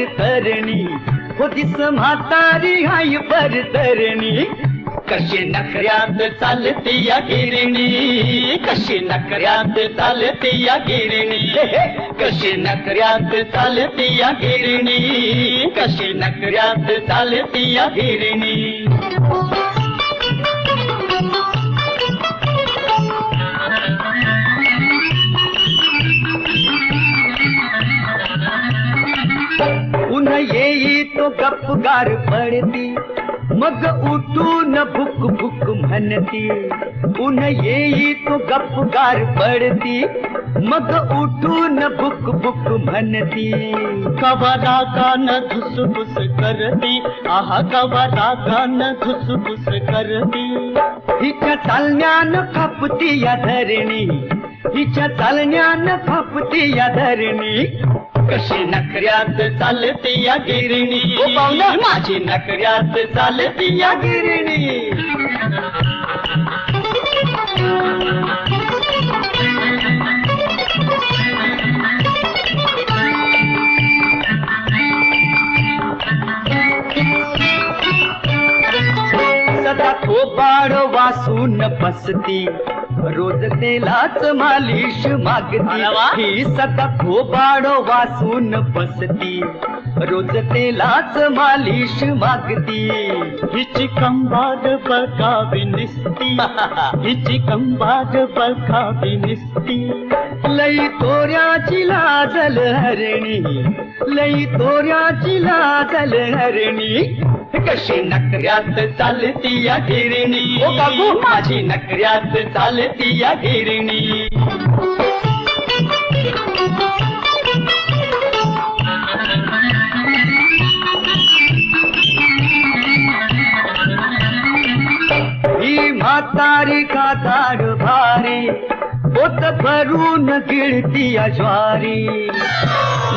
हो म्हातारी हाय परतरणी हो म्हातारी हाय परतरणी कशी नखऱ्यात चालती या गिरणी कशी नखऱ्यात चालती या गिरणी. कशी नखऱ्यात चालती या गिरणी कशी नखऱ्यात चालती या गिरणी. पुकार पड़ती, मग उठू न भुक भुक मनती उन ये ही तो गपकार पड़ती, मग उठू न भुक भुक मनती कवादा का न घुस घुस करती, आह कवादा का न घुस घुस करती. हिच हिच्या न खपती या धरणी हिच हिच्या न खपती या धरणी. कशी नखऱ्यात चालती या गिरणी. माझी नखऱ्यात चालती या गिरणी. सदा थोबाड वासून बसती. रोज तेलाच मालिश मागती. ही सदा थोबाड वासून बसती. रोज तेलाच मालिश मागती. हिची कंबाड बघावी निसती हिची कंबाड बघावी निसती लई तोऱ्याची लाजल हरणी. लई तोऱ्याची लाजल हरणी. कशी नखऱ्यात चालती या गिरणी माझी नखऱ्यात चालती या गिरणी ही म्हातारी काताड भारी पोत भरून गिळती या ज्वारी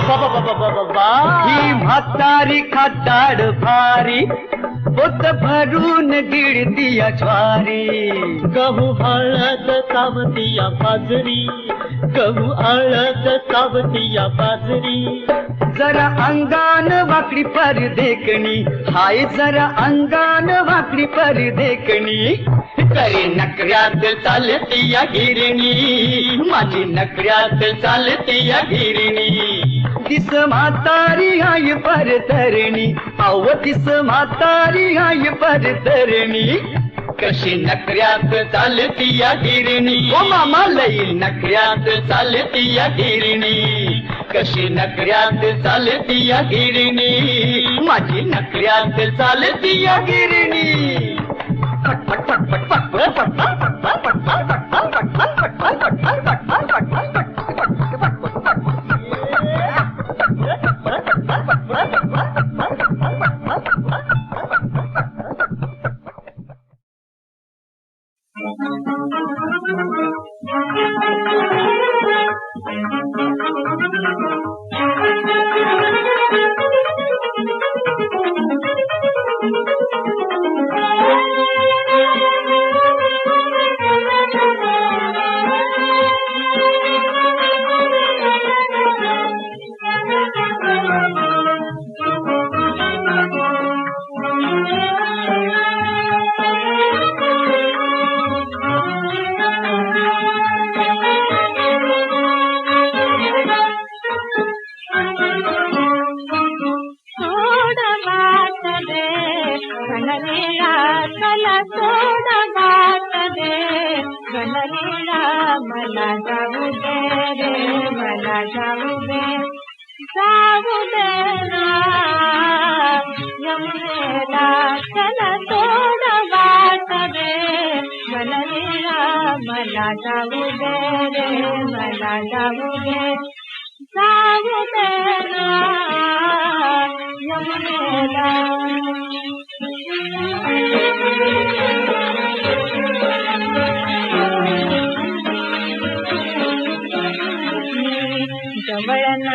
बाबा बाबा बाबा. बा ही म्हातारी खाताड भारी. पोत भरून गिळती या ज्वारी गहू हळद कावती या बाजरी. गहू हळद कावती या बाजरी. जरा अंगान वाकडी पर देखणी. हाय जरा अंगान वाकडी पर देखणी. करे नकऱ्यात चालती या गिरणी माझी नकऱ्यात चालती या गिरणी दिस म्हातारी हाय पर तरणी अव दिस म्हातारी हाय पर तरणी कशी नकऱ्यात चालती या गिरणी ओ मामा लई नकऱ्यात चालती या गिरणी कशी नकऱ्यात चालती या गिरणी माझी नकऱ्यात चालती या गिरणी पट पट पट पट पट पट पट पट पट पट पट पट पट पट पट मला जाऊ दे रे मला जाऊ दे जाऊ दे यमुनेला चला सोड बात दे घनलीला मला जाऊ दे रे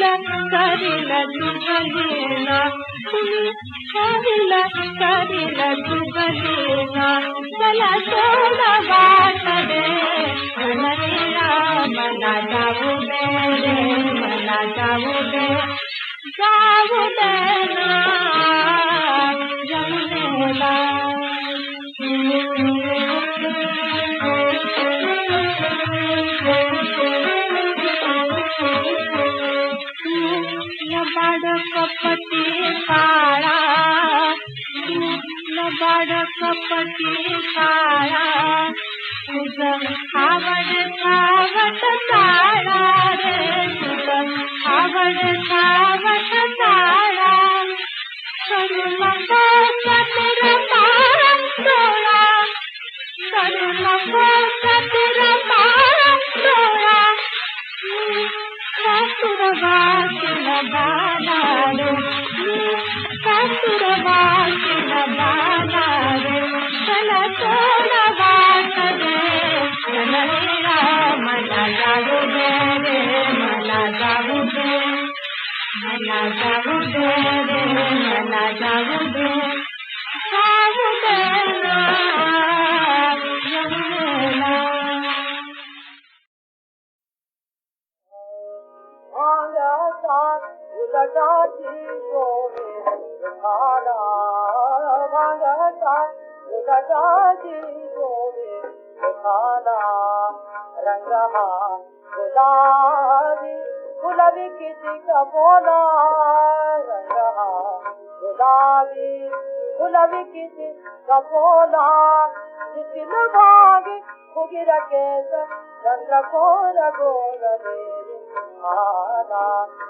la kare la jubaleena tum kare la kare la jubaleena चला थोड़ा बात दे मेरा मना जाओ दे मना जाओ दे जाओ देना कपटी काळा लबाड कपटी काळा तुझं आवड सावट काळा रे तुझं आवड सावट काळा करू नको चतुर डोळा करू नको चतुर डोळा కస్తురవాసిన బాలాలు కస్తురవాసిన బాలాలు తన తోడవాసనే మలగావుదే మలగావుదే మలగావుదే మలగావుదే गुलाबी किती का बोला रंग हा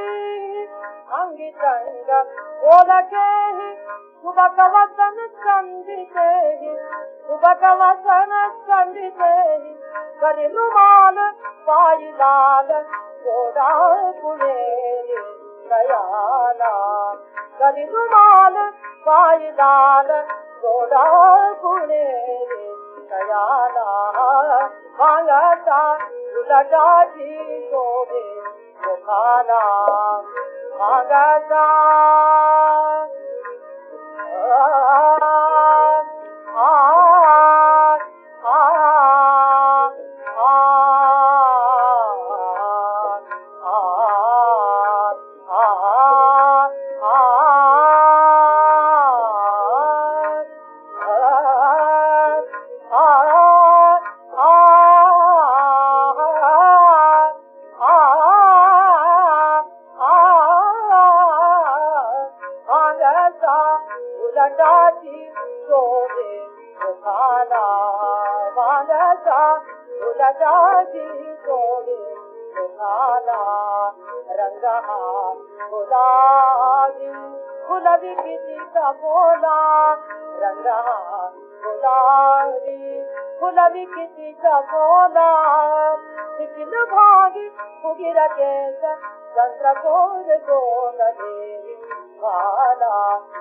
शोभे मुखाला भांगाचा उलटाची शोभे मुखाला अंगितंग ओलकेही अंगितंग ओलकेही शुभकवसन संधितेहि शुभकवसन संधितेहि करि रुमाल पाई लाल उलटाची शोभे मुखाला भांगता उलटाची शोभे मुखाला वांगचा उलटाची शोभे मुखाला रंग हा गुलाबी गुलाबी किती का बोला रंग हा गुलाबी गुलाबी किती का निखिल भागी फुगिरा केस चंद्र भाला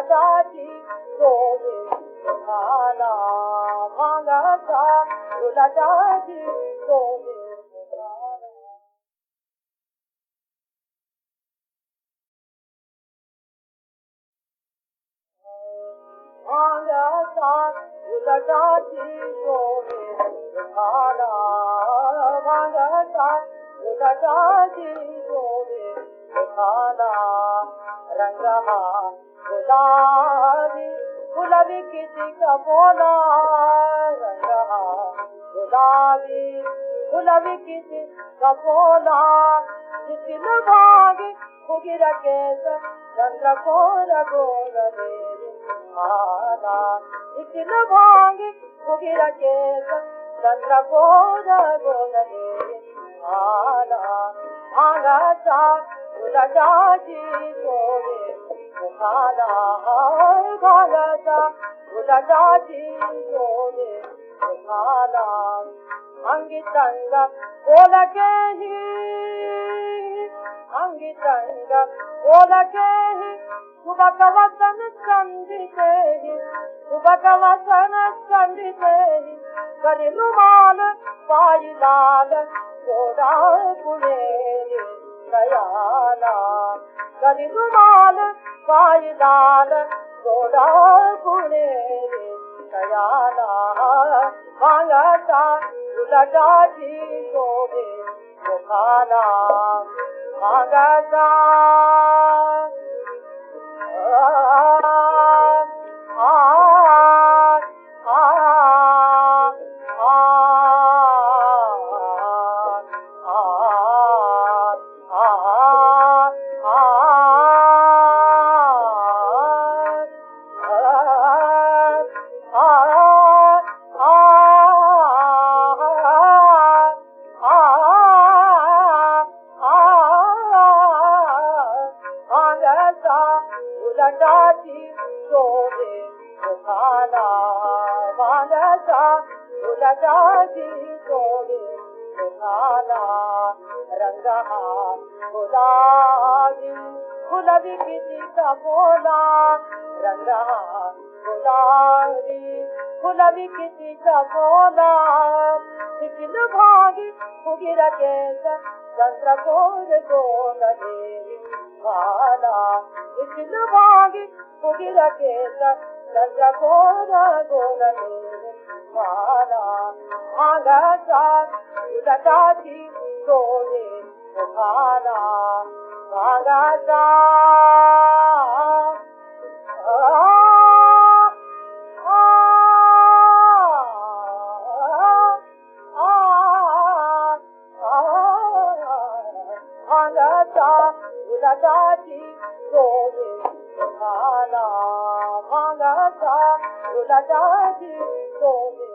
शोभे भाला भांगता उलटाची डोळे खाना रंग का बोला रंग। हा गुलाबी गुलाबी किती का बोला। जितिन भागे फुगिरा केस चंद्र गोल देवी आला जितिन भागे फुगिरा केस चंद्र कोर गोल Ukala ukala da ulala diyone ukala hangi tanga ola kehi hangi tanga ola kehi Subakavasanı sandi tehi Subakavasanı sandi tehi Kari numalı bayilalı Koda kuleli Kayala भांगता उलटाची शोभे मुखाला वानचा उलटाची शोभे मुखाला रंग गुलाबी गुलाबी किती का बोला रंग हा गुलाबी गुलाबी किती का बोला निखिल भागी फुगिरा केस चंद्र वाला भागाचा भागाचा उलटाची डोळे डोळे